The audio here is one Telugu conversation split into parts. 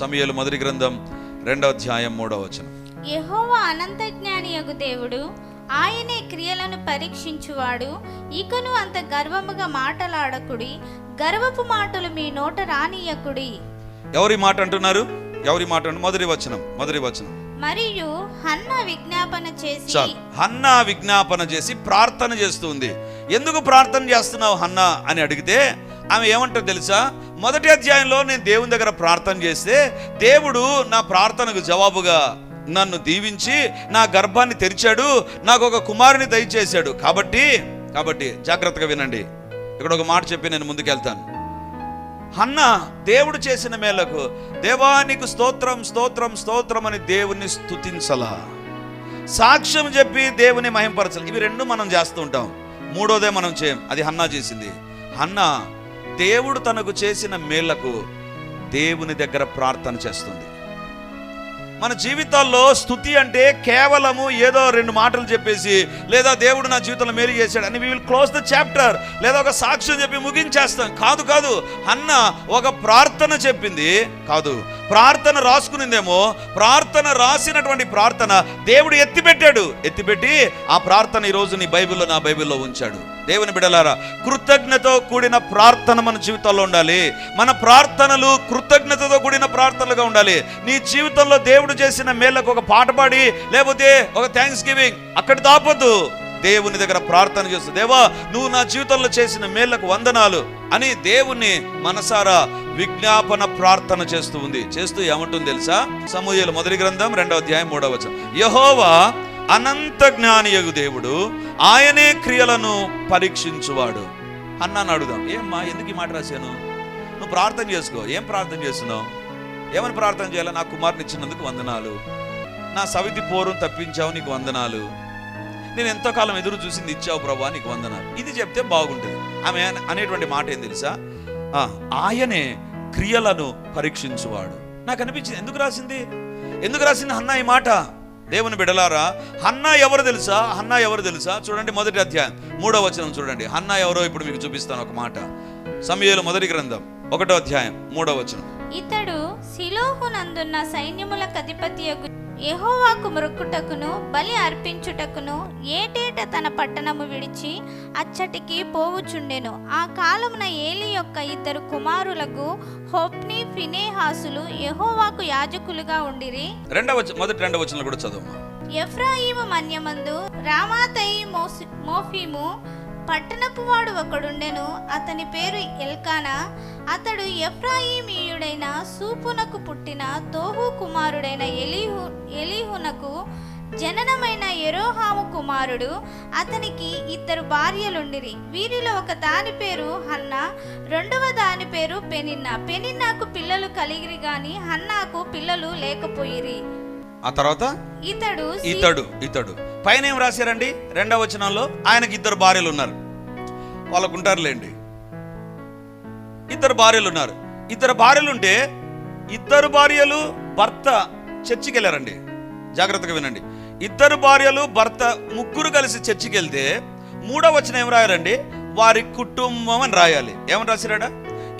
సమయలు మొదటి గ్రంథం రెండవ అధ్యాయం మూడవ వచనం. యెహోవా అనంత జ్ఞానియగు దేవుడు ఆయనే క్రియలను పరీక్షించువాడు ఇకను అంత గర్వముగా మాటలాడకుడి గర్వపు మాటలు మీ నోట రానియకుడి. ఎవరి మాట అంటున్నారు? ఎవరి మాట అంటు మొదటి వచనం మొదటి వచనం. మరియు హన్న విజ్ఞాపన చేసి చాలు. హన్నా విజ్ఞాపన చేసి ప్రార్థన చేస్తుంది ఎందుకు ప్రార్థన చేస్తున్నావు హన్నా అని అడిగితే ఆమె ఏమంటారు తెలుసా? మొదటి అధ్యాయంలో నేను దేవుని దగ్గర ప్రార్థన చేస్తే దేవుడు నా ప్రార్థనకు జవాబుగా నన్ను దీవించి నా గర్భాన్ని తెరిచాడు నాకు ఒక కుమారుని దయచేశాడు. కాబట్టి కాబట్టి జాగ్రత్తగా వినండి. ఇక్కడ ఒక మాట చెప్పి నేను ముందుకెళ్తాను. అన్న దేవుడు చేసిన మేలకు దేవానికి స్తోత్రం స్తోత్రం స్తోత్రం అని దేవుని స్తుతించలా. సాక్ష్యం చెప్పి దేవుని మహింపరచాలి. ఇవి రెండు మనం చేస్తూ ఉంటాం. మూడోదే మనం చేయం. అది హన్నా చేసింది. హన్నా దేవుడు తనకు చేసిన మేళ్ళకు దేవుని దగ్గర ప్రార్థన చేస్తుంది. మన జీవితాల్లో స్థుతి అంటే కేవలము ఏదో రెండు మాటలు చెప్పేసి లేదా దేవుడు నా జీవితంలో మేలు చేశాడు అని విల్ క్లోజ్ ద చాప్టర్ లేదా ఒక సాక్ష్యం చెప్పి ముగించేస్తాం. కాదు కాదు. అన్న ఒక ప్రార్థన చెప్పింది. కాదు. ప్రార్థన రాసుకునిందేమో ప్రార్థన రాసినటువంటి ప్రార్థన దేవుడు ఎత్తిపెట్టాడు. ఎత్తిపెట్టి ఆ ప్రార్థన ఈరోజు నీ బైబిల్లో నా బైబిల్లో ఉంచాడు. దేవుని బిడలారా కృతజ్ఞతో కూడిన ప్రార్థన మన జీవితంలో ఉండాలి. మన ప్రార్థనలు కృతజ్ఞతతో కూడిన ప్రార్థనలుగా ఉండాలి. నీ జీవితంలో దేవుడు చేసిన మేళ్ళకు ఒక పాట పాడి లేకపోతే ఒక థ్యాంక్స్ గివింగ్ అక్కడ దాపొద్దు. దేవుని దగ్గర ప్రార్థన చేస్తూ దేవా నువ్వు నా జీవితంలో చేసిన మేళ్ళకు వందనాలు అని దేవుణ్ణి మనసారా విజ్ఞాపన ప్రార్థన చేస్తూ ఉంది. చేస్తూ ఏమంటుంది తెలుసా? సమూహలు మొదటి గ్రంథం రెండవ అధ్యాయం మూడవ వచనం. యహోవా అనంత జ్ఞానియగు దేవుడు ఆయనే క్రియలను పరీక్షించువాడు. అన్నాను అడుగుదాం. ఏమ్మా ఎందుకు ఈ మాట రాశాను? నువ్వు ప్రార్థన చేసుకో. ఏం ప్రార్థన చేస్తున్నావు? ఏమని ప్రార్థన చేయాలి? నా కుమారుని ఇచ్చినందుకు వందనాలు. నా సవితి పోరును తప్పించావు నీకు వందనాలు. నేను ఎంతో కాలం ఎదురు చూసింది ఇచ్చావు ప్రభా నీకు వందనాలు. ఇది చెప్తే బాగుంటుంది. ఆమె అనేటువంటి మాట ఏం తెలుసా? ఆ, ఆయనే క్రియలను పరీక్షించువాడు. నాకు అనిపించింది ఎందుకు రాసింది? ఎందుకు రాసింది అన్న ఈ మాట? దేవుని బిడలారా హన్నా ఎవరు తెలుసా? హన్నా ఎవరు తెలుసా? చూడండి మొదటి అధ్యాయం మూడో వచనం చూడండి. హన్నా ఎవరో ఇప్పుడు మీకు చూపిస్తాను ఒక మాట. సమయలు మొదటి గ్రంథం ఒకటో అధ్యాయం మూడో వచనం. ఇతడు సిలోహునందున్న సైన్యముల కధిపతియగు యెహోవాకు మొక్కుటకును బలి అర్పించుటకును ఏటేట తన పట్టణము విడిచి అచ్చటికి పోవుచుండెను. ఆ కాలమున ఏలి యొక్క ఇద్దరు కుమారులకు హొప్ని ఫినేహాసులు యెహోవాకు యాజకులుగా ఉండిరి. రెండవ మొదటి రెండవ వచనం కూడా చదువు ఎఫ్రాయిము మన్యమందు రామాతయి మోఫీము పట్టణపు వాడు ఒకడుండెను. అతని పేరు ఎల్కానా. అతడు ఎఫ్రాయిమీయుడైన సూపునకు పుట్టిన తోహు కుమారుడైన ఎలీహు ఎలీహునకు జననమైన ఎరోహాము కుమారుడు. అతనికి ఇద్దరు భార్యలుండిరి. వీరిలో ఒక దాని పేరు హన్న రెండవ దాని పేరు పెనిన్నా. పెనిన్నాకు పిల్లలు కలిగిరి గాని హన్నాకు పిల్లలు లేకపోయిరి. ఆ తర్వాత? ఇతడు ఇతడు ఇతడు. పైన ఏం రాశారండి? రెండవ వచనంలో ఆయనకి ఇద్దరు భార్యలు ఉన్నారు వాళ్ళకు ఉంటారులేండి ఇద్దరు భార్యలు ఉన్నారు ఇద్దరు భార్యలు ఉంటే ఇద్దరు భార్యలు భర్త చర్చికి వెళ్ళారండి జాగ్రత్తగా వినండి. ఇద్దరు భార్యలు భర్త ముగ్గురు కలిసి చర్చికి వెళ్తే మూడవ వచనం ఏం రాయాలండి? వారి కుటుంబం అని రాయాలి. ఏమని రాసిరాడా?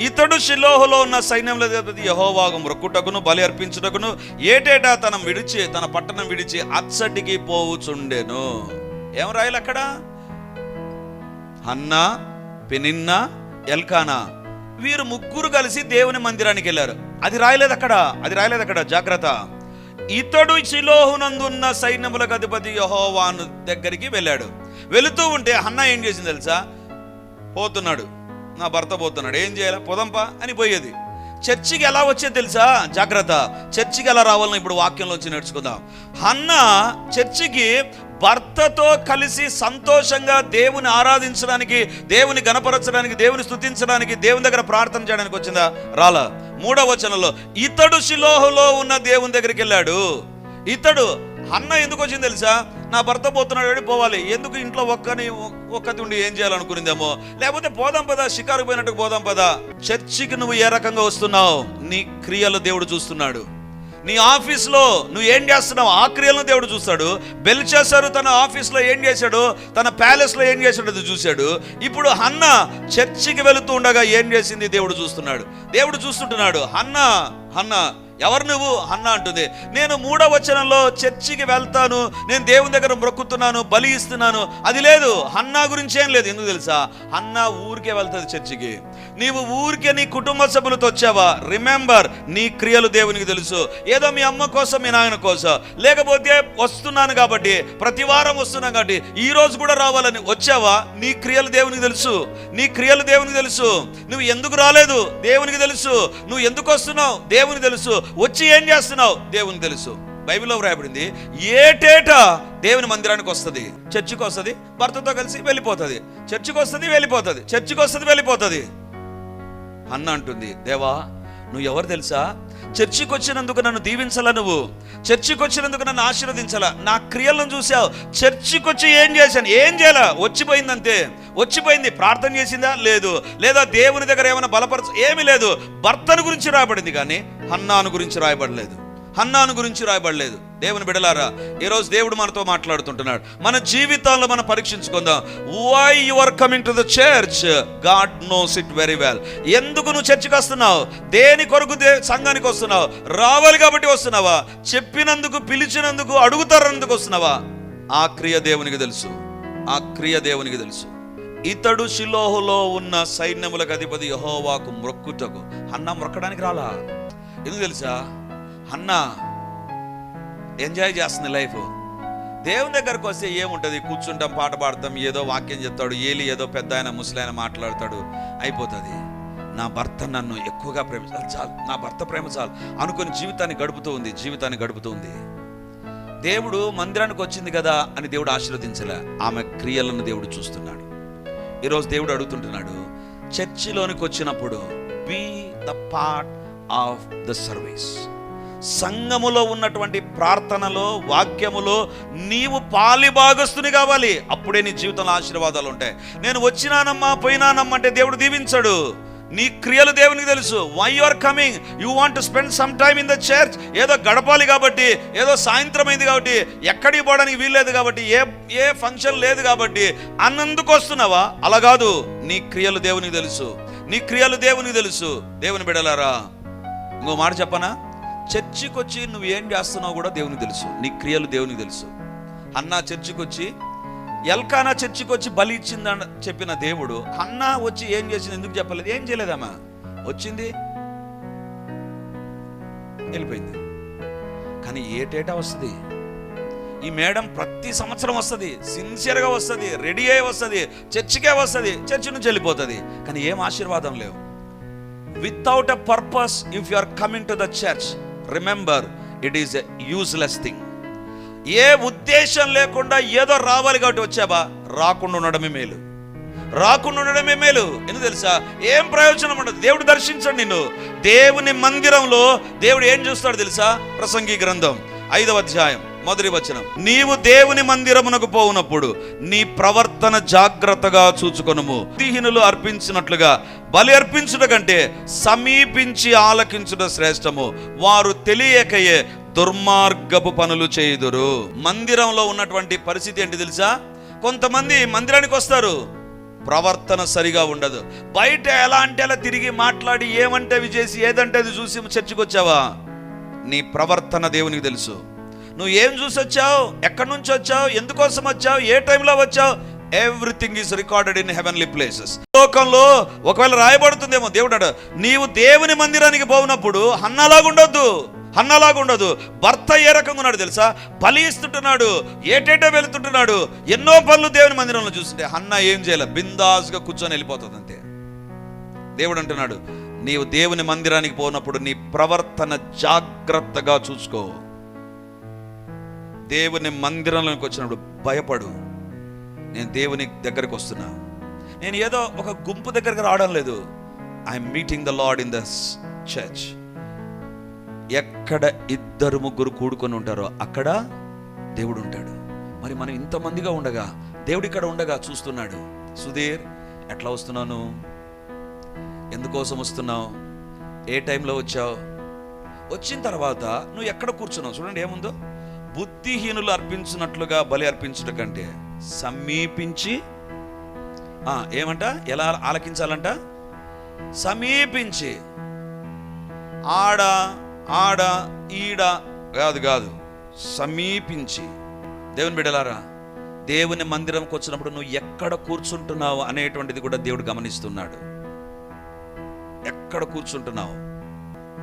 ఇతడు షిలోహులో ఉన్న సైన్యంలో యహోవాగు మొక్కుటకును బలి అర్పించుటకును. ఏటేటా తన విడిచి తన పట్టణం విడిచి అచ్చటికి పోవుచుండెను. ఏం రాయాలి అక్కడ? Hannah Peninnah Elkanah. వీరు ముగ్గురు కలిసి దేవుని మందిరానికి వెళ్ళారు. అది రాయలేదు అక్కడ అది రాయలేదు అక్కడ జాగ్రత్త. ఇతడు శిలోహునందున్న సైన్యములకు అధిపతి యహోవాను దగ్గరికి వెళ్ళాడు. వెళుతూ ఉంటే అన్న ఏం చేసింది తెలుసా? పోతున్నాడు. నా భర్త పోతున్నాడు. ఏం చేయాలి? పోదంపా అని పోయేది. చర్చికి ఎలా వచ్చేది తెలుసా? జాగ్రత్త. చర్చికి ఎలా రావాలని ఇప్పుడు వాక్యంలోంచి నేర్చుకుందాం. అన్న చర్చికి భర్తతో కలిసి సంతోషంగా దేవుని ఆరాధించడానికి దేవుని గణపరచడానికి దేవుని స్థుతించడానికి దేవుని దగ్గర ప్రార్థన చేయడానికి వచ్చిందా? రాలా. మూడవ వచనంలో ఇతడు శిలోహలో ఉన్న దేవుని దగ్గరికి వెళ్ళాడు. ఇతడు అన్న ఎందుకు వచ్చింది తెలుసా? నా భర్త పోతున్నాడు పోవాలి. ఎందుకు ఇంట్లో ఒక్కని ఒక్కతి ఉండి ఏం చేయాలనుకునిందేమో? లేకపోతే పోదాం పదా షికారు పోయినట్టు పోదాం పదా? చర్చికి నువ్వు ఏ రకంగా వస్తున్నావు? నీ క్రియలు దేవుడు చూస్తున్నాడు. నీ ఆఫీస్లో నువ్వు ఏం చేస్తున్నావు? ఆ క్రియలను దేవుడు చూస్తాడు. బెల్చేశారు తన ఆఫీస్లో ఏం చేశాడు? తన ప్యాలెస్లో ఏం చేశాడు అది చూశాడు. ఇప్పుడు హన్న చర్చికి వెళుతూ ఉండగా ఏం చేసింది? దేవుడు చూస్తున్నాడు. దేవుడు చూస్తుంటున్నాడు. హన్న హన్న ఎవరు నువ్వు? అన్న అంటుంది. నేను మూడవ వచనంలో చర్చికి వెళ్తాను. నేను దేవుని దగ్గర మొక్కుతున్నాను బలి ఇస్తున్నాను. అది లేదు. హన్నా గురించి ఏం లేదు. ఎందుకు తెలుసా? అన్నా ఊరికే వెళ్తుంది చర్చికి. నీవు ఊరికే నీ కుటుంబ సభ్యులతో వచ్చావా? రిమెంబర్ నీ క్రియలు దేవునికి తెలుసు. ఏదో మీ అమ్మ కోసం మీ నాయన కోసం. లేకపోతే వస్తున్నాను కాబట్టి ప్రతి వారం వస్తున్నాను కాబట్టి ఈ రోజు కూడా రావాలని వచ్చావా? నీ క్రియలు దేవునికి తెలుసు. నీ క్రియలు దేవునికి తెలుసు. నువ్వు ఎందుకు రాలేదు? దేవునికి తెలుసు. నువ్వు ఎందుకు వస్తున్నావు? దేవునికి తెలుసు. వచ్చి ఏం చేస్తున్నావు? దేవునికి తెలుసు. బైబిల్లో వ్రాయబడింది ఏటేటా దేవుని మందిరానికి వస్తుంది? చర్చికి వస్తుంది? భర్తతో కలిసి వెళ్ళిపోతుంది. చర్చికి వస్తుంది? వెళ్ళిపోతుంది. చర్చికి వస్తుంది? వెళ్ళిపోతుంది. అన్న అంటుంది దేవా నువ్వు ఎవరు తెలుసా? చర్చికి వచ్చినందుకు నన్ను దీవించాలా నువ్వు? చర్చికి వచ్చినందుకు నన్ను ఆశీర్వదించాలా? నా క్రియలను చూసావు చర్చికి వచ్చి ఏం చేశాను? ఏం చేయాలా? వచ్చిపోయిందంతే. వచ్చిపోయింది. ప్రార్థన చేసిందా? లేదు. లేదా దేవుని దగ్గర ఏమైనా బలపరచ? ఏమీ లేదు. భర్తను గురించి రాయబడింది కానీ హన్నాను గురించి రాయబడలేదు. హన్నాను గురించి రాయబడలేదు. దేవుని బిడలారా ఈరోజు దేవుడు మనతో మాట్లాడుతుంటున్నాడు. మన జీవితాల్లో మనం పరీక్షించుకుందాం. Why you are coming to the church God knows it very well ఎందుకు నువ్వు చర్చికి వస్తున్నావు? దేని కొరకు దే సంఘానికి వస్తున్నావు? రావాలి కాబట్టి వస్తున్నావా? చెప్పినందుకు పిలిచినందుకు అడుగుతారన్నందుకు వస్తున్నావా? ఆ క్రియ దేవునికి తెలుసు. ఆ క్రియ దేవునికి తెలుసు. ఇతడు శిలోహులో ఉన్న సైన్యములకు అధిపతి యహోవాకు మొక్కుటకు. అన్న మొక్కడానికి రాలా? ఎందుకు తెలుసా? అన్నా ఎంజాయ్ చేస్తుంది లైఫ్. దేవుని దగ్గరకు వస్తే ఏముంటుంది? కూర్చుంటాం పాట పాడతాం ఏదో వాక్యం చెప్తాడు ఏలి ఏదో పెద్ద ఆయన ముసలాయన మాట్లాడతాడు అయిపోతుంది. నా భర్త నన్ను ఎక్కువగా ప్రేమించాలి చాలు నా భర్త ప్రేమ చాలు అనుకుని జీవితాన్ని గడుపుతూ ఉంది జీవితాన్ని గడుపుతూ ఉంది. దేవుడు మందిరానికి వచ్చింది కదా అని దేవుడు ఆశీర్వదించలే. ఆమె క్రియలను దేవుడు చూస్తున్నాడు. ఈరోజు దేవుడు అడుగుతుంటున్నాడు చర్చిలోనికి వచ్చినప్పుడు be the part of the service సంఘములో ఉన్నటువంటి ప్రార్థనలో వాక్యములో నీవు పాలిభాగస్తుని కావాలి. అప్పుడే నీ జీవితంలో ఆశీర్వాదాలు ఉంటాయి. నేను వచ్చినానమ్మా పోయినానమ్మా అంటే దేవుడు దీవించడు. నీ క్రియలు దేవునికి తెలుసు. Why you are coming you want to spend some time in the church ఏదో గడపాలి కాబట్టి ఏదో సాయంత్రం అయింది కాబట్టి ఎక్కడికి పోవడానికి వీల్లేదు కాబట్టి ఏ ఏ ఫంక్షన్ లేదు కాబట్టి అన్నందుకు వస్తున్నావా? అలా కాదు. నీ క్రియలు దేవునికి తెలుసు. నీ క్రియలు దేవునికి తెలుసు. దేవుని బిడలారా ఇంకో మాట చెప్పనా? చర్చికి వచ్చి నువ్వు ఏం చేస్తున్నావు కూడా దేవునికి తెలుసు. నీ క్రియలు దేవునికి తెలుసు. అన్నా చర్చికి వచ్చి ఎల్కానా చర్చికి వచ్చి బలి ఇచ్చిందని చెప్పిన దేవుడు అన్నా వచ్చి ఏం చేసింది? ఎందుకు చెప్పలేదు? ఏం చేయలేదమ్మా? వచ్చింది. వెళ్ళిపోయింది. కానీ ఏటేటా వస్తుంది? ఈ మేడం ప్రతి సంవత్సరం వస్తుంది. సిన్సియర్గా వస్తుంది. రెడీ అయ్యి వస్తుంది. చర్చికే వస్తుంది. చర్చి నుంచి వెళ్ళిపోతుంది. కానీ ఏం ఆశీర్వాదం లేవు. Without a purpose if you are coming to the church remember it is a useless thing ఏ ఉద్దేశం లేకుండా ఏదో రావాలి కాబట్టి వచ్చావా? రాకుండా ఉండడమే మేలు. రాకుండా ఉండడమే మేలు. ఎందుకు తెలుసా? ఏం ప్రయోజనం ఉండదు. దేవుడు దర్శించండి నిన్ను. దేవుని మందిరంలో దేవుడు ఏం చూస్తాడు తెలుసా? ప్రసంగి గ్రంథం ఐదవ అధ్యాయం మొదటి వచనం. నీవు దేవుని మందిరమునకు పోవునప్పుడు నీ ప్రవర్తన జాగ్రత్తగా చూచుకొనుము. దీహీనులు అర్పించినట్లుగా బలి అర్పించుట కంటే సమీపించి ఆలకించుట శ్రేష్టము. వారు తెలియకయే దుర్మార్గపు పనులు చేయుదురు. మందిరంలో ఉన్నటువంటి పరిస్థితి ఏంటి తెలుసా? కొంతమంది మందిరానికి వస్తారు. ప్రవర్తన సరిగా ఉండదు. బయట ఎలా అంటే అలా తిరిగి మాట్లాడి ఏమంటే అవి చేసి ఏదంటే అది చూసి చర్చికి వచ్చావా? నీ ప్రవర్తన దేవునికి తెలుసు. నువ్వు ఏం చూసి వచ్చావు ఎక్కడి నుంచి వచ్చావు? ఎందుకోసం వచ్చావు? ఏ టైంలో వచ్చావు? Everything is recorded in heavenly places లోకంలో ఒకవేళ రాయబడుతుందేమో దేవుడు నీవు దేవుని మందిరానికి పోయినప్పుడు హన్నలాగుండొద్దు ఉండదు భర్త ఏ రకంగా ఉన్నాడు తెలుసా? బలి ఇస్తుంటున్నాడు ఏటేటో వెళుతుంటున్నాడు. ఎన్నో పనులు దేవుని మందిరంలో చూస్తుంటే హన్న ఏం చేయలే? బిందాస్గా కూర్చొని వెళ్ళిపోతుంది అంతే దేవుడు అంటున్నాడు నీవు దేవుని మందిరానికి పోయినప్పుడు నీ ప్రవర్తన జాగ్రత్తగా చూసుకో. దేవుని మందిరంలోకి వచ్చినప్పుడు భయపడు. నేను దేవుని దగ్గరకు వస్తున్నా. నేను ఏదో ఒక గుంపు దగ్గరకు రావడం లేదు. I'm meeting the lord in the church ఎక్కడ ఇద్దరు ముగ్గురు కూడుకొని ఉంటారో అక్కడ దేవుడు ఉంటాడు. మరి మనం ఇంతమందిగా ఉండగా దేవుడు ఇక్కడ ఉండగా చూస్తున్నాడు. సుధీర్ ఎట్లా వస్తున్నాను ఎందుకోసం వస్తున్నావు? ఏ టైంలో వచ్చావు? వచ్చిన తర్వాత నువ్వు ఎక్కడ కూర్చున్నావు? చూడండి ఏముందో? బుద్ధిహీనులు అర్పించినట్లుగా బలి అర్పించుట కంటే. సమీపించి ఏమంట? ఎలా ఆలకించాలంట? సమీపించి. ఆడ ఆడ ఈడ కాదు కాదు. సమీపించి. దేవుని బిడలారా దేవుని మందిరంకి వచ్చినప్పుడు నువ్వు ఎక్కడ కూర్చుంటున్నావు అనేటువంటిది కూడా దేవుడు గమనిస్తున్నాడు. ఎక్కడ కూర్చుంటున్నావు?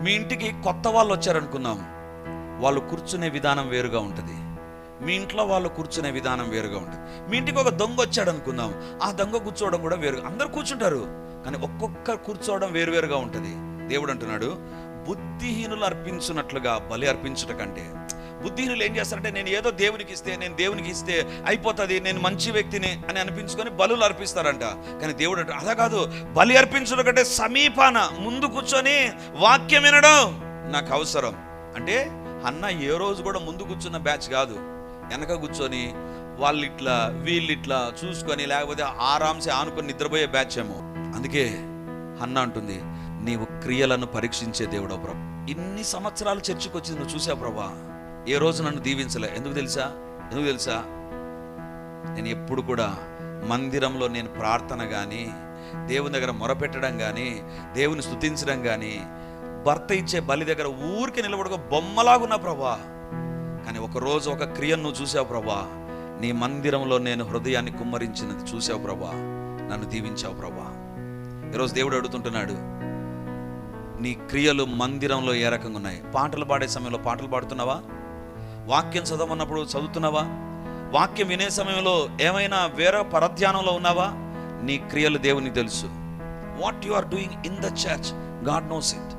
మీ ఇంటికి కొత్త వాళ్ళు వచ్చారనుకుందాం వాళ్ళు కూర్చునే విధానం వేరుగా ఉంటుంది. మీ ఇంట్లో వాళ్ళు కూర్చునే విధానం వేరుగా ఉంటుంది. మీ ఇంటికి ఒక దొంగ వచ్చాడు అనుకుందాం. ఆ దొంగ కూర్చోవడం కూడా వేరు అందరు కూర్చుంటారు. కానీ ఒక్కొక్కరు కూర్చోవడం వేరువేరుగా ఉంటుంది. దేవుడు అంటున్నాడు బుద్ధిహీనులు అర్పించినట్లుగా బలి అర్పించుట కంటే బుద్ధిహీనులు ఏం చేస్తారంటే నేను ఏదో దేవునికి ఇస్తే నేను దేవునికి ఇస్తే అయిపోతుంది నేను మంచి వ్యక్తిని అని అనిపించుకొని బలులు అర్పిస్తారంట. కానీ దేవుడు అంటే అలా కాదు. బలి అర్పించడం కంటే సమీపాన ముందు కూర్చొని వాక్యం వినడం నాకు అవసరం. అంటే అన్న ఏ రోజు కూడా ముందు కూర్చున్న బ్యాచ్ కాదు. వెనక కూర్చొని వాళ్ళు ఇట్లా వీళ్ళు ఇట్లా చూసుకొని లేకపోతే ఆరాంసే ఆనుకొని నిద్రపోయే బ్యాచ్ ఏమో. అందుకే అన్న అంటుంది నీవు క్రియలను పరీక్షించే దేవుడో ప్రభు. ఇన్ని సంవత్సరాలు చర్చికి వచ్చింది నువ్వు చూసావు ప్రభా? ఏ రోజు నన్ను దీవించలే? ఎందుకు తెలుసా? ఎందుకు తెలుసా? నేను ఎప్పుడు కూడా మందిరంలో నేను ప్రార్థన కానీ దేవుని దగ్గర మొరపెట్టడం కానీ దేవుని స్థుతించడం కానీ భర్త ఇచ్చే బలి దగ్గర ఊరికి నిలబడుకో బొమ్మలాగున్నా ప్రభా. కానీ ఒకరోజు ఒక క్రియను నువ్వు చూసావు ప్రభా? నీ మందిరంలో నేను హృదయాన్ని కుమ్మరించినది చూసావు ప్రభా? నన్ను దీవించావు ప్రభా. ఈరోజు దేవుడు అడుగుతుంటున్నాడు నీ క్రియలు మందిరంలో ఏ రకంగా ఉన్నాయి? పాటలు పాడే సమయంలో పాటలు పాడుతున్నావా? వాక్యం చదవమన్నప్పుడు చదువుతున్నావా? వాక్యం వినే సమయంలో ఏమైనా వేరే పరధ్యానంలో ఉన్నావా? నీ క్రియలు దేవునికి తెలుసు. What you are doing in the church God knows it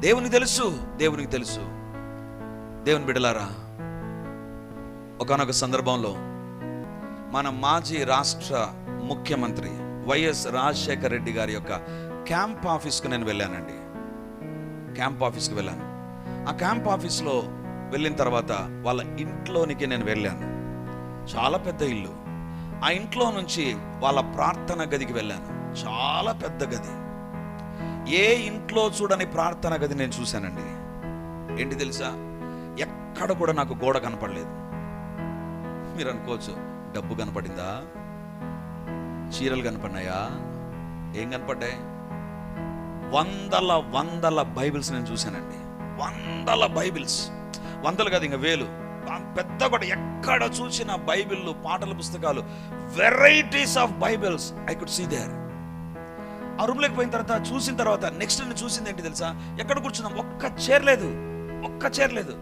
దేవునికి తెలుసు దేవునికి తెలుసు. దేవుని బిడలారా ఒకనొక సందర్భంలో మన మాజీ రాష్ట్ర ముఖ్యమంత్రి వైఎస్ రాజశేఖర రెడ్డి గారి యొక్క క్యాంప్ ఆఫీస్కు నేను వెళ్ళానండి. క్యాంప్ ఆఫీస్కి వెళ్ళాను. ఆ క్యాంప్ ఆఫీస్లో వెళ్ళిన తర్వాత వాళ్ళ ఇంట్లోనికి నేను వెళ్ళాను. చాలా పెద్ద ఇల్లు. ఆ ఇంట్లో నుంచి వాళ్ళ ప్రార్థన గదికి వెళ్ళాను. చాలా పెద్ద గది. ఏ ఇంట్లో చూడని ప్రార్థన గది నేను చూశానండి. ఏంటి తెలుసా? ఎక్కడ కూడా నాకు గోడ కనపడలేదు. మీరు అనుకోవచ్చు డబ్బు కనపడిందా? చీరలు కనపడినాయా? ఏం కనపడ్డాయి? వందల వందల బైబిల్స్ నేను చూశానండి. వందల బైబిల్స్. వందలు కాదు ఇంకా వేలు. పెద్ద కూడా ఎక్కడ చూసిన బైబిళ్ళు పాటల పుస్తకాలు varieties of bibles I could see there. ఆ రూమ్లోకి పోయిన తర్వాత చూసిన తర్వాత నెక్స్ట్ నేను చూసింది ఏంటి తెలుసా? ఎక్కడ కూర్చున్నాం? ఒక్క చేరలేదు ఒక్క చేరలేదు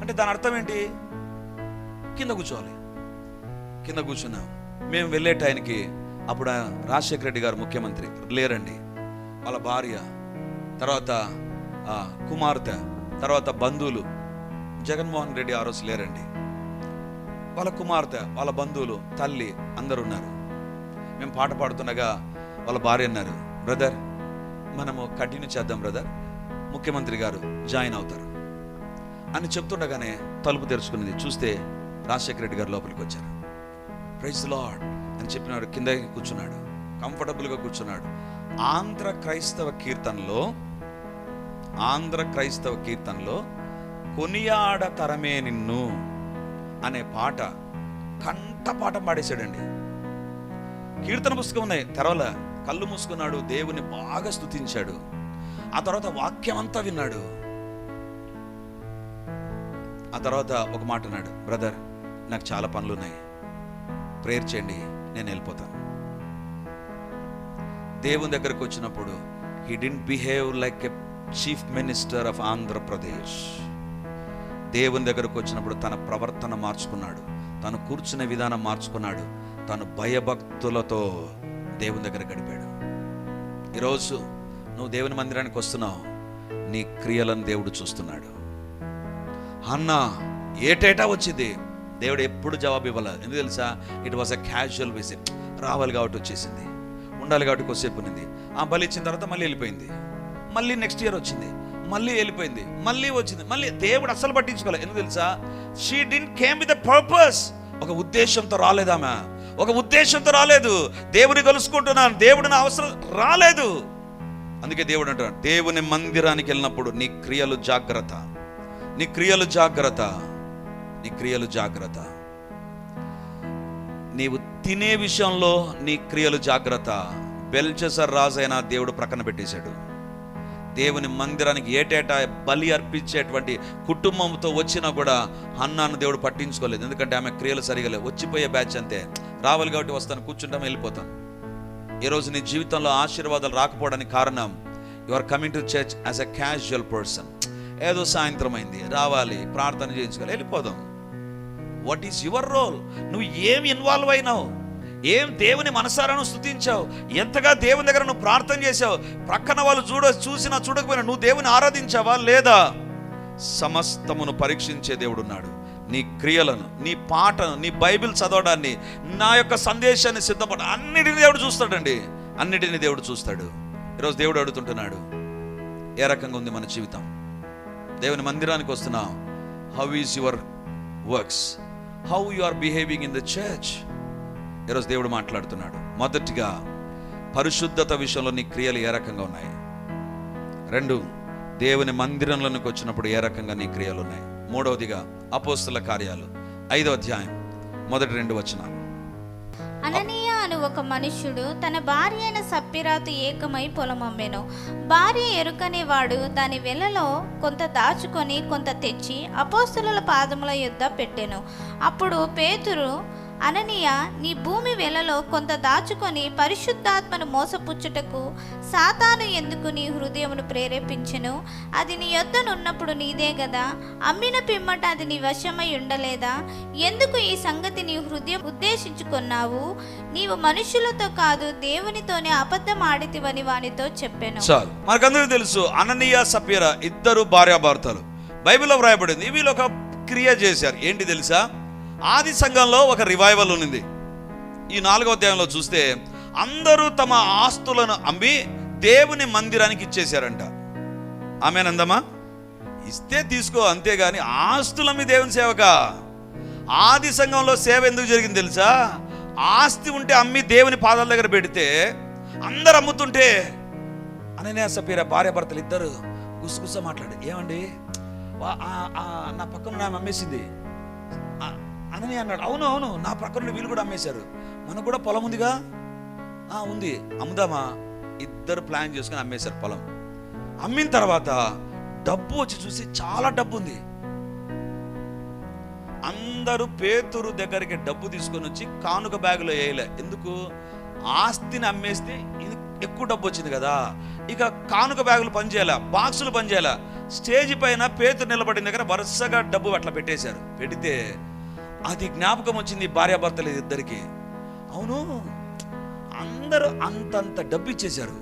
అంటే దాని అర్థం ఏంటి? కింద కూర్చోవాలి. కింద కూర్చున్నాం. మేము వెళ్ళే టైంకి అప్పుడు రాజశేఖర రెడ్డి గారు ముఖ్యమంత్రి లేరండి. వాళ్ళ భార్య తర్వాత ఆ, కుమార్తె తర్వాత బంధువులు జగన్మోహన్ రెడ్డి ఆ రోజు లేరండి. వాళ్ళ కుమార్తె వాళ్ళ బంధువులు తల్లి అందరు ఉన్నారు. మేము పాట పాడుతుండగా వాళ్ళ భార్య అన్నారు బ్రదర్ మనము కంటిన్యూ చేద్దాం బ్రదర్ ముఖ్యమంత్రి గారు జాయిన్ అవుతారు. అని చెప్తుండగానే తలుపు తెరుచుకున్నది చూస్తే రాజశేఖర రెడ్డి గారు లోపలికి వచ్చారు. ప్రైజ్ లాడ్ అని చెప్పినాడు. కింద కూర్చున్నాడు. కంఫర్టబుల్గా కూర్చున్నాడు. ఆంధ్ర క్రైస్తవ కీర్తనలో ఆంధ్ర క్రైస్తవ కీర్తనలో కొనియాడ తరమే నిన్ను అనే పాట కంట పాట పాడేశాడండి. కీర్తన పుస్తకం ఉన్నాయి తెరవల కళ్ళు మూసుకున్నాడు. దేవుని బాగా స్తుతించాడు. ఆ తర్వాత వాక్యం అంతా విన్నాడు. ఆ తర్వాత ఒక మాట అన్నాడు. బ్రదర్ నాకు చాలా పనులు ఉన్నాయి ప్రేయర్ చేయండి నేను వెళ్ళిపోతాను. దేవుని దగ్గరకు వచ్చినప్పుడు he didn't behave like a chief minister of Andhra Pradesh దేవుని దగ్గరకు వచ్చినప్పుడు తన ప్రవర్తన మార్చుకున్నాడు. తను కూర్చునే విధానం మార్చుకున్నాడు. తను భయభక్తులతో దేవుని దగ్గర గడిపాడు. ఈరోజు నువ్వు దేవుని మందిరానికి వస్తున్నావు. నీ క్రియలను దేవుడు చూస్తున్నాడు. అన్న ఏటేటా వచ్చింది? దేవుడు ఎప్పుడు జవాబు ఇవ్వలేదు ఎందుకు తెలుసా? It was a casual visit రావాలి కాబట్టి వచ్చేసింది. ఉండాలి కాబట్టి కొద్దిసేపు ఉన్నింది. ఆ బలి ఇచ్చిన తర్వాత మళ్ళీ వెళ్ళిపోయింది. మళ్ళీ నెక్స్ట్ ఇయర్ వచ్చింది. మళ్ళీ వెళ్ళిపోయింది. మళ్ళీ వచ్చింది. మళ్ళీ దేవుడు అసలు పట్టించుకోలేదు ఎందుకు తెలుసా? She didn't came with purpose ఒక ఉద్దేశంతో రాలేదామా? ఒక ఉద్దేశంతో రాలేదు. దేవుని కలుసుకుంటున్నాను. దేవుడు నా అవసరం రాలేదు. అందుకే దేవుడు అంటాడు దేవుని మందిరానికి వెళ్ళినప్పుడు నీ క్రియలు జాగ్రత్త. నీ క్రియలు జాగ్రత్త. నీ క్రియలు జాగ్రత్త. నీవు తినే విషయంలో నీ క్రియలు జాగ్రత్త. బెల్చసర్ రాజైన దేవుడు ప్రక్కన పెట్టేశాడు. దేవుని మందిరానికి ఏటేటా బలి అర్పించేటువంటి కుటుంబంతో వచ్చినా కూడా అన్నాను దేవుడు పట్టించుకోలేదు. ఎందుకంటే ఆమె క్రియలు సరిగా లేవు. వచ్చిపోయే బ్యాచ్ అంతే. రావాలి కాబట్టి వస్తాను కూర్చుంటాం వెళ్ళిపోతాను ఈరోజు నీ జీవితంలో ఆశీర్వాదాలు రాకపోవడానికి కారణం you are coming to church as a casual person ఏదో సాయంత్రం అయింది. రావాలి ప్రార్థన చేయించుకోవాలి వెళ్ళిపోదాం. వాట్ ఈస్ యువర్ రోల్ నువ్వు ఏం ఇన్వాల్వ్ అయినావు? ఏం దేవుని మనసారాను స్థుతించావు? ఎంతగా దేవుని దగ్గర నువ్వు ప్రార్థన చేశావు? ప్రక్కన వాళ్ళు చూడ చూసినా చూడకపోయినా నువ్వు దేవుని ఆరాధించావా లేదా? సమస్తమును పరీక్షించే దేవుడున్నాడు నీ క్రియలను నీ పాటను నీ బైబిల్ చదవడాన్ని నా యొక్క సందేశాన్ని సిద్ధపడ అన్నిటిని దేవుడు చూస్తాడండి. అన్నిటిని దేవుడు చూస్తాడు. ఈరోజు దేవుడు అడుగుతుంటున్నాడు. ఏ రకంగా ఉంది మన జీవితం? దేవుని మందిరానికి వస్తున్నాం. How is your works how you are behaving in the church ఈరోజు దేవుడు మాట్లాడుతున్నాడు. మొదటిగా పరిశుద్ధత విషయంలో నీ క్రియలు ఏ రకంగా ఉన్నాయి? రెండు దేవుని మందిరంలోనికి వచ్చినప్పుడు ఏ రకంగా నీ క్రియలు ఉన్నాయి? మూడవదిగా అపోస్తుల కార్యాలు. ఐదో అధ్యాయం. మొదటి రెండు వచనాలు. అను ఒక మనుష్యుడు తన భార్య అయిన సప్పిరాతు ఏకమై పొలం అమ్మెను భార్య ఎరుకనే వాడు దాని వెలలో కొంత దాచుకొని కొంత తెచ్చి అపోస్తుల పాదముల యుద్ధ పెట్టెను. అప్పుడు పేతురు అననీయ నీ భూమి వెలలో కొంత దాచుకొని పరిశుద్ధాత్మను మోసపుచ్చుటకు సాతాను ఎందుకు నీ హృదయమును ప్రేరేపించెను? అది నీ యొద్దనున్నప్పుడు నీదే గదా? అమ్మిన పిమ్మట అది నీ వశమై ఉండలేదా? ఎందుకు ఈ సంగతి నీ హృదయం ఉద్దేశించుకున్నావు? నీవు మనుషులతో కాదు దేవునితోనే అబద్ధం ఆడితివని వానితో చెప్పాను. చాలు. మనకందరికీ తెలుసు అననీయ సపీర ఇద్దరు భార్యాభర్తలు. బైబిల్లో వ్రాయబడింది వీళ్ళు ఒక క్రియ చేశారు. ఏంటి తెలుసా? ఆది సంఘంలో ఒక రివైవల్ ఉంది ఈ నాలుగో అధ్యాయంలో చూస్తే అందరూ తమ ఆస్తులను అమ్మి దేవుని మందిరానికి ఇచ్చేశారంట. ఆమెనందమా? ఇస్తే తీసుకో అంతేగాని ఆస్తులమ్మి దేవుని సేవక? ఆది సంఘంలో సేవ ఎందుకు జరిగింది తెలుసా? ఆస్తి ఉంటే అమ్మి దేవుని పాదాల దగ్గర పెడితే అందరు అమ్ముతుంటే అననే సపీర భార్య భర్తలు ఇద్దరు గుసగుస మాట్లాడారు. ఏమండి? నా పక్కన ఆమె అమ్మేసింది. అనని అన్నాడు. అవును అవును నా ప్రక్కన వీళ్ళు కూడా అమ్మేశారు. మనకు కూడా పొలం ఉందిగా? ఆ ఉంది. అమ్ముదామా? ఇద్దరు ప్లాన్ చేసుకుని అమ్మేశారు పొలం. అమ్మిన తర్వాత డబ్బు వచ్చి చూసి చాలా డబ్బు ఉంది అందరూ పేతురు దగ్గరికి డబ్బు తీసుకొని వచ్చి కానుక బ్యాగులో వేయలే. ఎందుకు? ఆస్తిని అమ్మేస్తే ఇది ఎక్కువ డబ్బు వచ్చింది కదా. ఇక కానుక బ్యాగులు పనిచేయాల బాక్సులు పనిచేయాల స్టేజ్ పైన పేతురు నిలబడిన దగ్గర వరుసగా డబ్బు అట్లా పెట్టేశారు. పెడితే అది జ్ఞాపకం వచ్చింది భార్యాభర్తలు ఇద్దరికి. అవును అందరూ అంతంత డబ్బు ఇచ్చేశారు.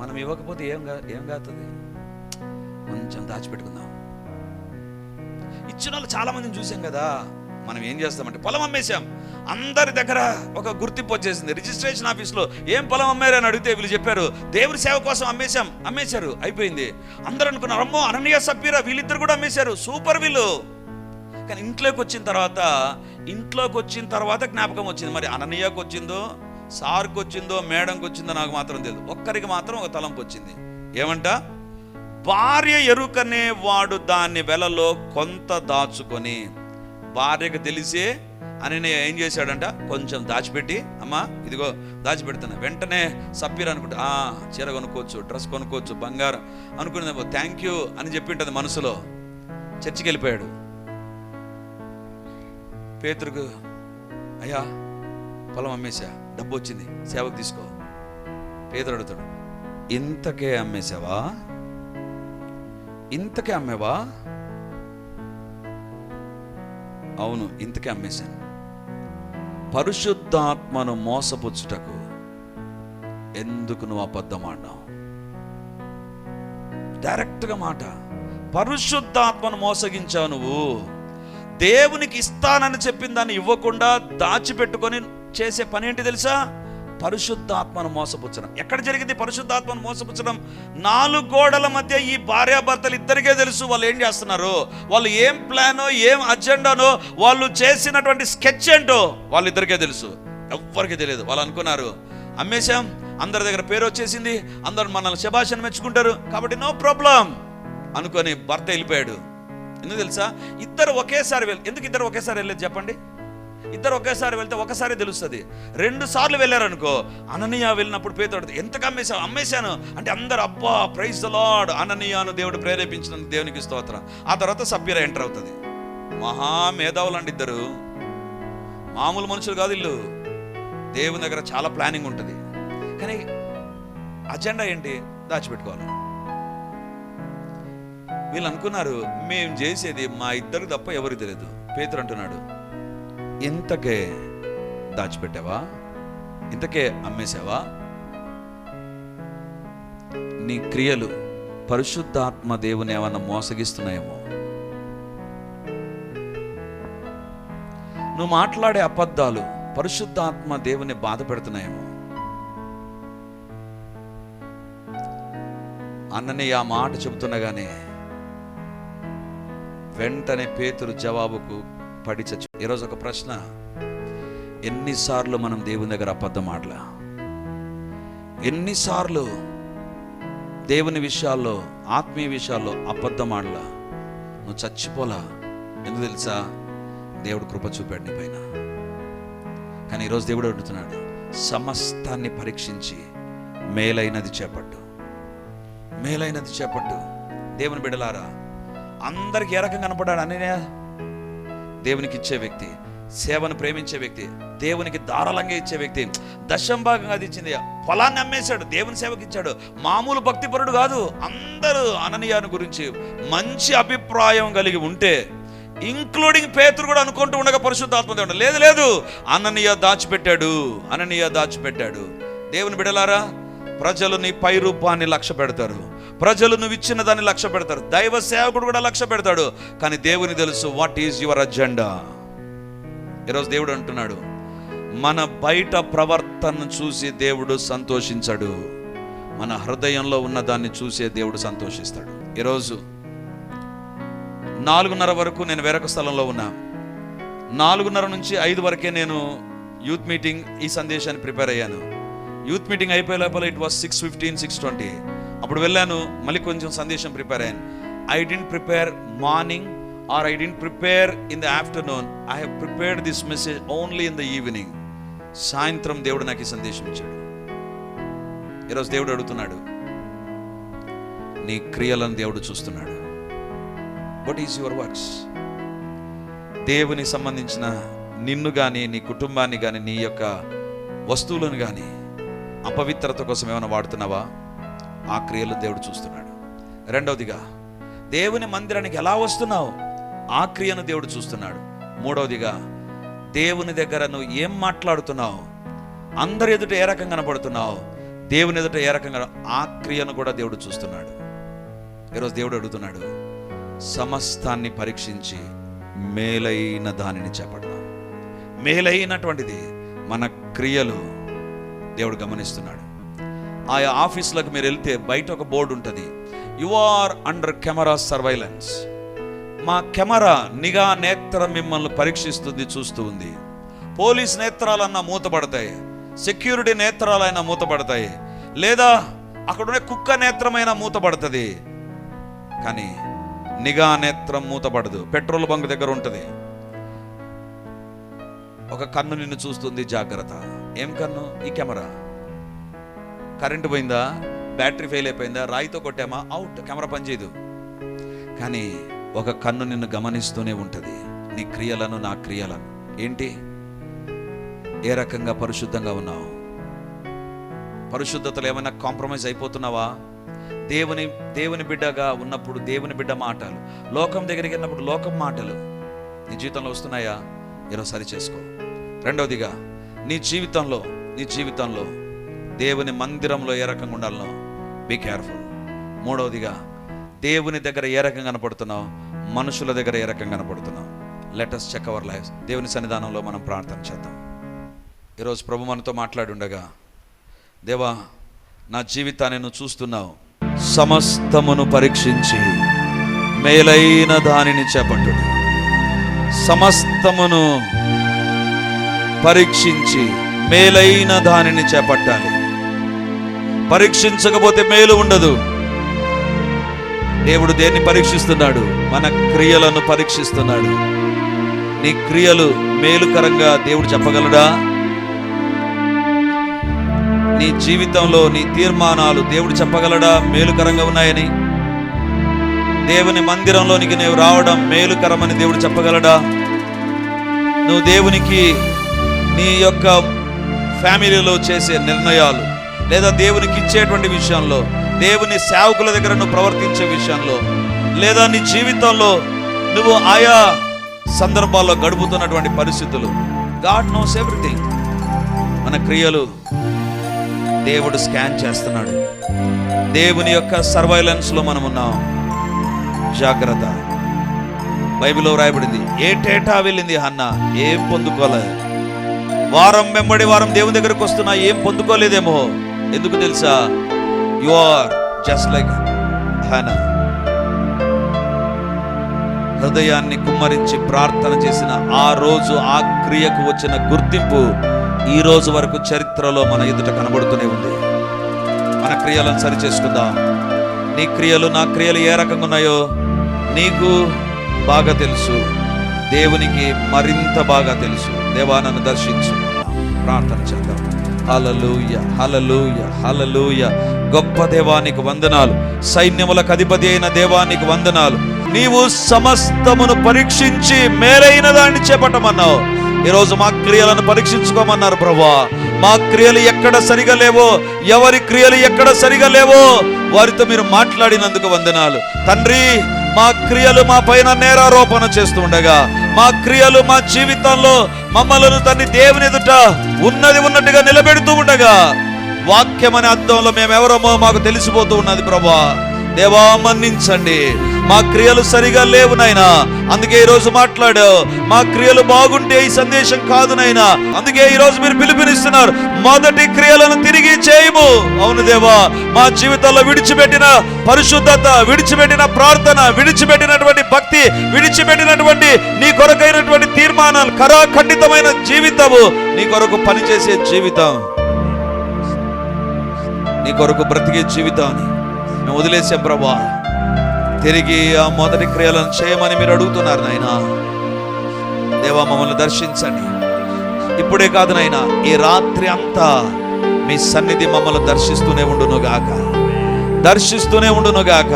మనం ఇవ్వకపోతే ఏం కా ఏం కాతుంది? కొంచెం దాచిపెట్టుకుందాం. ఇచ్చిన వాళ్ళు చాలా మందిని చూసాం కదా మనం ఏం చేస్తామంటే పొలం అమ్మేశాం. అందరి దగ్గర ఒక గుర్తింపు వచ్చేసింది. రిజిస్ట్రేషన్ ఆఫీస్లో ఏం పొలం అమ్మారు అని అడిగితే వీళ్ళు చెప్పారు దేవుడి సేవ కోసం అమ్మేశాం అమ్మేశారు అయిపోయింది. అందరూ అనుకున్నారు అమ్మో అననీయ సభ్యుర వీళ్ళిద్దరు కూడా అమ్మేశారు సూపర్ వీళ్ళు. కానీ ఇంట్లోకి వచ్చిన తర్వాత ఇంట్లోకి వచ్చిన తర్వాత జ్ఞాపకం వచ్చింది. మరి అననీయకు వచ్చిందో సార్కి వచ్చిందో మేడంకి వచ్చిందో నాకు మాత్రం తెలియదు ఒక్కరికి మాత్రం ఒక తలంపు వచ్చింది. ఏమంట? భార్య ఎరుకనే వాడు దాన్ని వెలలో కొంత దాచుకొని భార్యకు తెలిసే అని ఏం చేశాడంట కొంచెం దాచిపెట్టి అమ్మా ఇదిగో దాచిపెడుతున్నా. వెంటనే సప్పీర్ అనుకుంటా "ఆ, చీర కొనుక్కోవచ్చు డ్రెస్ కొనుక్కోవచ్చు బంగారం. అనుకునేది థ్యాంక్ యూ అని చెప్పింటది మనసులో. చర్చికి వెళ్ళిపోయాడు పేతురుకు అయ్యా పొలం అమ్మేశా డబ్బు వచ్చింది సేవకు తీసుకో. పేదరు అడుగుతాడు ఇంతకే అమ్మేశావా? ఇంతకే అమ్మేవా? అవును ఇంతకే అమ్మేశాను. పరిశుద్ధాత్మను మోసపుచ్చుటకు ఎందుకు నువ్వు అబద్ధం ఆడినావు? డైరెక్ట్గా మాట. పరిశుద్ధాత్మను మోసగించావు నువ్వు. దేవునికి ఇస్తానని చెప్పిన దాన్ని ఇవ్వకుండా దాచిపెట్టుకొని చేసే పని ఏంటి తెలుసా? పరిశుద్ధాత్మను మోసపుచ్చడం. ఎక్కడ జరిగింది పరిశుద్ధాత్మను మోసపుచ్చడం? నాలుగు గోడల మధ్య ఈ భార్యాభర్తలు ఇద్దరికే తెలుసు వాళ్ళు ఏం చేస్తున్నారు. వాళ్ళు ఏం ప్లానో ఏం అజెండానో వాళ్ళు చేసినటువంటి స్కెచ్ ఏంటో వాళ్ళిద్దరికే తెలుసు. ఎవ్వరికి తెలియదు. వాళ్ళు అనుకున్నారు అమ్మేశాం అందరి దగ్గర పేరు వచ్చేసింది అందరు మనల్ని శభాషణ మెచ్చుకుంటారు. కాబట్టి నో ప్రాబ్లం అనుకొని భర్త వెళ్ళిపోయాడు. ఎందుకు తెలుసా? ఇద్దరు ఒకేసారి వెళ్ళి ఎందుకు ఇద్దరు ఒకేసారి వెళ్ళేది చెప్పండి? ఇద్దరు ఒకేసారి వెళ్తే ఒకసారి తెలుస్తుంది. రెండు సార్లు వెళ్ళారనుకో అననీయ వెళ్ళినప్పుడు పేదోడు ఎంతకు అమ్మేశావు? అమ్మేశాను. అంటే అందరు అబ్బా ప్రైజ్ లాడ్ అననీయాను దేవుడు ప్రేరేపించిన దేవునికి స్తోత్రం. ఆ తర్వాత సభ్యుల ఎంటర్ అవుతుంది. మహా మేధావులండి ఇద్దరు. మామూలు మనుషులు కాదు ఇల్లు దేవుని దగ్గర చాలా ప్లానింగ్ ఉంటుంది. కానీ అజెండా ఏంటి? దాచిపెట్టుకోవాలి. వీళ్ళు అనుకున్నారు మేము చేసేది మా ఇద్దరు తప్ప ఎవరికి తెలియదు. పేతురు అంటున్నాడు. ఇంతకే దాచిపెట్టావా? ఇంతకే అమ్మేశావా? నీ క్రియలు పరిశుద్ధాత్మ దేవుని ఏమన్నా మోసగిస్తున్నాయేమో. నువ్వు మాట్లాడే అబద్ధాలు పరిశుద్ధాత్మ దేవుని బాధ పెడుతున్నాయేమో. అన్నని ఆ మాట చెబుతుండగానే వెంటనే పేతురు జవాబుకు పడి చచ్చు ఈరోజు ఒక ప్రశ్న. ఎన్నిసార్లు మనం దేవుని దగ్గర అబద్ధం ఆడలా? ఎన్నిసార్లు దేవుని విషయాల్లో ఆత్మీయ విషయాల్లో అబద్ధం ఆడలా? నువ్వు చచ్చిపోలా? ఎందుకు తెలుసా? దేవుడు కృప చూపాడు నీ పైన. కానీ ఈరోజు దేవుడు అడుగుతున్నాడు సమస్తాన్ని పరీక్షించి మేలైనది చేపట్టు. మేలైనది చేపట్టు. దేవుని బిడలారా అందరికి ఏ రకంగా కనపడ్డాడు? అనే దేవునికి ఇచ్చే వ్యక్తి సేవను ప్రేమించే వ్యక్తి దేవునికి దారాళంగా ఇచ్చే వ్యక్తి. దశంభాగంగా అది ఇచ్చింది. పొలాన్ని అమ్మేశాడు దేవుని సేవకి ఇచ్చాడు. మామూలు భక్తిపరుడు కాదు. అందరూ అననీయాను గురించి మంచి అభిప్రాయం కలిగి ఉంటే ఇంక్లూడింగ్ పేతురు కూడా అనుకుంటూ ఉండగా పరిశుద్ధాత్మ దేవుడు లేదు లేదు. అననీయ దాచిపెట్టాడు. అననీయ దాచిపెట్టాడు. దేవుని బిడలారా ప్రజలు నీ పై రూపాన్ని లక్ష్య పెడతారు. ప్రజలు నువ్వు ఇచ్చిన దాన్ని లక్ష్య పెడతారు. దైవ సేవకుడు కూడా లక్ష్య పెడతాడు. కానీ దేవుని తెలుసు వాట్ ఈజ్ యువర్ అజెండా ఈరోజు దేవుడు అంటున్నాడు మన బయట ప్రవర్తనను చూసి దేవుడు సంతోషించడు. మన హృదయంలో ఉన్న దాన్ని చూసే దేవుడు సంతోషిస్తాడు. ఈరోజు నాలుగున్నర వరకు నేను వేరొక స్థలంలో ఉన్నా. నాలుగున్నర నుంచి ఐదు వరకే నేను యూత్ మీటింగ్ ఈ సందేశాన్ని ప్రిపేర్ అయ్యాను. యూత్ మీటింగ్ అయిపోయే లోపల it was six fifteen six twenty అప్పుడు వెళ్ళాను మళ్ళీ కొంచెం సందేశం ప్రిపేర్ అయ్యాను. I didn't prepare morning or I didn't prepare in the afternoon I have prepared this message only in the evening సాయంత్రం దేవుడు నాకు ఈ సందేశం ఇచ్చాడు. ఈరోజు దేవుడు అడుగుతున్నాడు నీ క్రియలను దేవుడు చూస్తున్నాడు. వాట్ ఈస్ యువర్ వర్క్స్ దేవుని సంబంధించిన నిన్ను కానీ నీ కుటుంబాన్ని కానీ నీ యొక్క వస్తువులను కానీ అపవిత్రత కోసం ఏమైనా వాడుతున్నావా? ఆ క్రియలు దేవుడు చూస్తున్నాడు. రెండవదిగా దేవుని మందిరానికి ఎలా వస్తున్నావు? ఆ క్రియను దేవుడు చూస్తున్నాడు. మూడవదిగా దేవుని దగ్గర నువ్వు ఏం మాట్లాడుతున్నావు? అందరి ఎదుట ఏ రకంగా కనబడుతున్నావు? దేవుని ఎదుట ఏ రకంగా ఆ క్రియను కూడా దేవుడు చూస్తున్నాడు. ఈరోజు దేవుడు అడుగుతున్నాడు సమస్తాన్ని పరీక్షించి మేలైన దానిని చేపడదాం. మేలైనటువంటిది మన క్రియలు దేవుడు గమనిస్తున్నాడు. ఆయా ఆఫీసులకు మీరు వెళ్తే బయట ఒక బోర్డు ఉంటుంది. You are under camera surveillance మా కెమెరా నిఘా నేత్రం మిమ్మల్ని పరీక్షిస్తుంది చూస్తూ ఉంది. పోలీస్ నేత్రాలన్నా మూతపడతాయి. సెక్యూరిటీ నేత్రాలైనా మూతపడతాయి. లేదా అక్కడున్న కుక్క నేత్రమైనా మూతపడుతుంది. కానీ నిఘా నేత్రం మూతపడదు. పెట్రోల్ బంక్ దగ్గర ఉంటుంది. ఒక కన్ను నిన్ను చూస్తుంది జాగ్రత్త. ఏం కన్ను? ఈ కెమెరా. కరెంటు పోయిందా? బ్యాటరీ ఫెయిల్ అయిపోయిందా? రాయితో కొట్టామా? అవుట్. కెమెరా పనిచేయదు కానీ ఒక కన్ను నిన్ను గమనిస్తూనే ఉంటుంది. నీ క్రియలను నా క్రియలను. ఏంటి? ఏ రకంగా పరిశుద్ధంగా ఉన్నావు? పరిశుద్ధతలు ఏమైనా కాంప్రమైజ్ అయిపోతున్నావా? దేవుని దేవుని బిడ్డగా ఉన్నప్పుడు దేవుని బిడ్డ మాటలు. లోకం దగ్గరికి వెళ్ళినప్పుడు లోకం మాటలు. నీ జీవితంలో వస్తున్నాయా? ఈరోజు సరి చేసుకో. రెండవదిగా నీ జీవితంలో నీ జీవితంలో దేవుని మందిరంలో ఏ రకంగా ఉండాలనో బీ కేర్ఫుల్ మూడవదిగా దేవుని దగ్గర ఏ రకంగా కనపడుతున్నావు? మనుషుల దగ్గర ఏ రకంగా కనపడుతున్నావు? Let us check our life దేవుని సన్నిధానంలో మనం ప్రార్థన చేద్దాం. ఈరోజు ప్రభు మనతో మాట్లాడుండగా దేవా నా జీవితాన్ని నువ్వు చూస్తున్నావు. సమస్తమును పరీక్షించి మేలైన దానిని చేపట్టు సమస్తమును పరీక్షించి మేలైన దానిని చేపట్టాలి. పరీక్షించకపోతే మేలు ఉండదు. దేవుడు దేన్ని పరీక్షిస్తున్నాడు? మన క్రియలను పరీక్షిస్తున్నాడు. నీ క్రియలు మేలుకరంగా దేవుడు చెప్పగలడా? నీ జీవితంలో నీ తీర్మానాలు దేవుడు చెప్పగలడా? మేలుకరంగా ఉన్నాయని. దేవుని మందిరంలోనికి నీవు రావడం మేలుకరమని దేవుడు చెప్పగలడా? నువ్వు దేవునికి నీ యొక్క ఫ్యామిలీలో చేసే నిర్ణయాలు లేదా దేవునికి ఇచ్చేటువంటి విషయంలో దేవుని సేవకుల దగ్గర నువ్వు ప్రవర్తించే విషయంలో లేదా నీ జీవితంలో నువ్వు ఆయా సందర్భాల్లో గడుపుతున్నటువంటి పరిస్థితులు. గాడ్ నోస్ ఎవ్రీథింగ్ మన క్రియలు దేవుడు స్కాన్ చేస్తున్నాడు. దేవుని యొక్క సర్వైలెన్స్లో మనం ఉన్నాం. జాగ్రత్త. బైబిల్లో రాయబడింది ఏటేటా వెళ్ళింది అన్న ఏం పొందుకోలేదు వారం వెంబడి వారం దేవుని దగ్గరకు వస్తున్నా ఏం పొందుకోలేదేమో. ఎందుకు తెలుసా? యు ఆర్ జస్ట్ లైక్ హన హృదయాన్ని కుమ్మరించి ప్రార్థన చేసిన ఆ రోజు ఆ క్రియకు వచ్చిన గుర్తింపు ఈ రోజు వరకు చరిత్రలో మన ఎదుట కనబడుతూనే ఉంది. మన క్రియలను సరిచేసుకుందాం. నీ క్రియలు నా క్రియలు ఏ రకంగా ఉన్నాయో నీకు బాగా తెలుసు. దేవునికి మరింత బాగా తెలుసు. దేవా నన్ను దర్శించు. ప్రార్థన చేద్దాం. హలలుయ హలలుయ హలలుయ గొప్ప దేవానికి వందనాలు. సైన్యములకు అధిపతి అయిన దేవానికి వందనాలు. నీవు సమస్తమును పరీక్షించి మేలైన దాన్ని చేపట్టమన్నావు. ఈరోజు మా క్రియలను పరీక్షించుకోమన్నారు ప్రభా మా క్రియలు ఎక్కడ సరిగా లేవో ఎవరి క్రియలు ఎక్కడ సరిగా లేవో వారితో మీరు మాట్లాడినందుకు వందనాలు. తండ్రి మా క్రియలు మా పైన నేరారోపణ చేస్తుండగా మా క్రియలు మా జీవితంలో మమ్మలను తండ్రి దేవుని ఎదుట ఉన్నది ఉన్నట్టుగా నిలబెడుతూ ఉండగా వాక్యం అనే అర్థంలో మేము మాకు తెలిసిపోతూ ఉన్నది ప్రభా. దేవా మన్నించండి. మా క్రియలు సరిగా లేవు నాయనా. అందుకే ఈ రోజు మాట్లాడావు. మా క్రియలు బాగుంటే ఈ సందేశం కాదు నాయనా. అందుకే ఈ రోజు మీరు పిలుపునిస్తున్నారు. మొదటి క్రియలను తిరిగి చేయము. అవును దేవా మా జీవితంలో విడిచిపెట్టిన పరిశుద్ధత విడిచిపెట్టిన ప్రార్థన విడిచిపెట్టినటువంటి భక్తి విడిచిపెట్టినటువంటి నీ కొరకైనటువంటి తీర్మానాలు కరాఖండితమైన జీవితము నీ కొరకు పనిచేసే జీవితం. నీ కొరకు బ్రతికే జీవితాన్ని మేము వదిలేసాం ప్రభా. తిరిగి ఆ మొదటి క్రియలను చేయమని మీరు అడుగుతున్నారు నాయన. దేవా మమ్మల్ని దర్శించండి. ఇప్పుడే కాదు నాయన ఈ రాత్రి అంతా మీ సన్నిధి మమ్మల్ని దర్శిస్తూనే ఉండును గాక. దర్శిస్తూనే ఉండును గాక.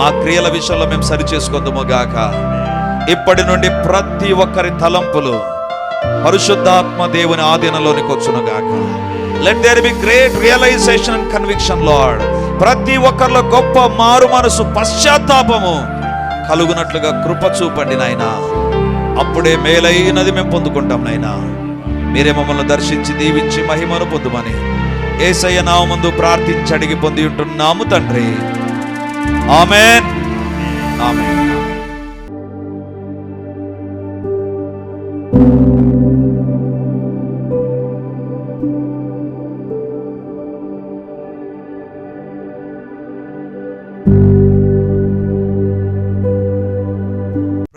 మా క్రియల విషయంలో మేము సరి చేసుకుందాము గాక. ఇప్పటి నుండి ప్రతి ఒక్కరి తలంపులు పరిశుద్ధాత్మ దేవుని ఆధీనంలోనికి వచ్చును గాక. Let there be great realization and conviction Lord ప్రతి ఒక్కరిలో గొప్ప మారు మనసు పశ్చాత్తాపము కలుగునట్లుగా కృప చూపండి నాయన. అప్పుడే మేలైనది మేము పొందుకుంటాం నాయన. మీరే మమ్మల్ని దర్శించి దీవించి మహిమను పొందుమని ఏసయ్య నామందు ప్రార్థించి అడిగి పొంది ఉంటున్నాము తండ్రి. ఆమెన్. ఆమెన్.